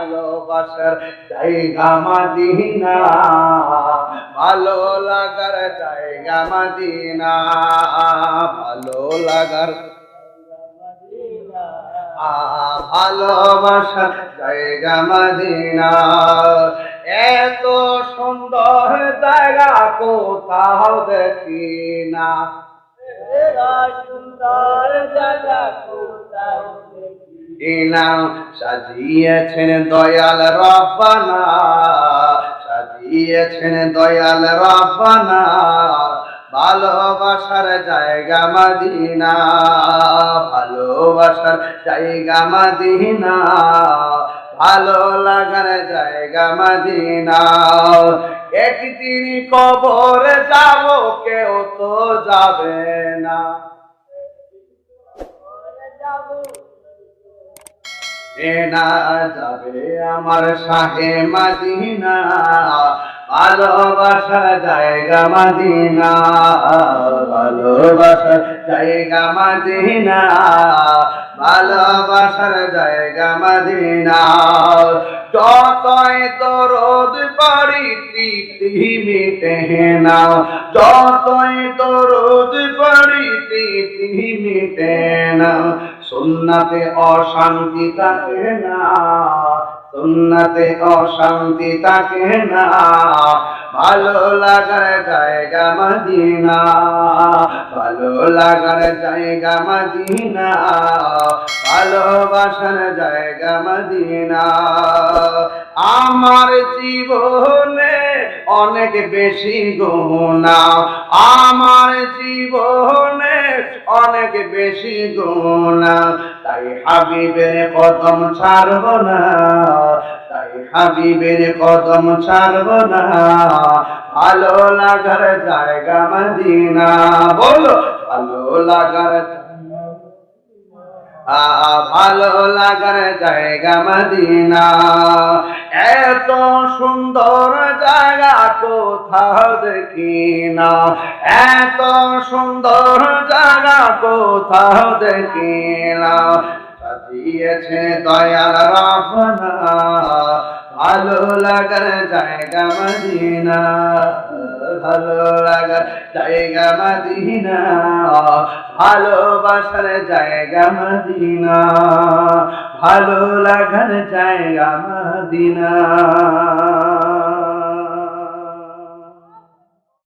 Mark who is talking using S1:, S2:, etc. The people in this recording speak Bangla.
S1: ভালোবাসার জায়গা মাদিনা। ভালো লাগার জায়গা মাদিনা। ভালো লাগার ভালোবাসার জায়গা মাদিনা। এত সুন্দর জায়গা কোথাও দেখি না।
S2: সুন্দর জায়গা কোথাও
S1: ইনাম সাজিয়েছেন দয়াল রব্বানা, সাজিয়েছেন দয়াল রব্বানা, ভালোবাসার জায়গা মাদিনা, ভালোবাসার জায়গা মাদিনা, ভালো লাগার জায়গা মাদিনা। একদিন কবর যাব, কেউ তো যাবে না। এনা যাবে আমার শাহে মাদিনা। ভালোবাসার জায়গা মাদিনা। ভালোবাসার জায়গা মাদিনা। ভালোবাসার জায়গা মাদিনা। যতই তো রোদ পড়ি তৃপ্তি মিটে না। যতই তো রোদ পড়ি তৃপ্তি মিটে না। সুন্নাতে অশান্তি থাকে না, সুন্নাতে অশান্তি থাকে না। ভালো লাগার জায়গা মদিনা, ভালো লাগার জায়গা মদিনা, ভালোবাসার জায়গা মদিনা। আমার জীবনে অনেক বেশি গুণা, আমার জীবনে অনেক বেশি গোনা তাই হাবিবের কদম ছাড়ব না। তাই হাবিবের কদম ছাড়ব না। ভালো লাগার জায়গা মদিনা। বলো, ভালো লাগার ভালো লাগার জায়গা মদিনা। এত সুন্দর জায়গা কোথাও দেখি না। এত সুন্দর জায়গা কোথাও দেখি না। সাজিয়েছে দয়াল রাবনা ভালো লাগার জায়গা মদিনা। ভালো লাগার জায়গা মাদিনা ভালোবাসার জায়গা মদিনা ভালো লাগার জায়গা মদিনা।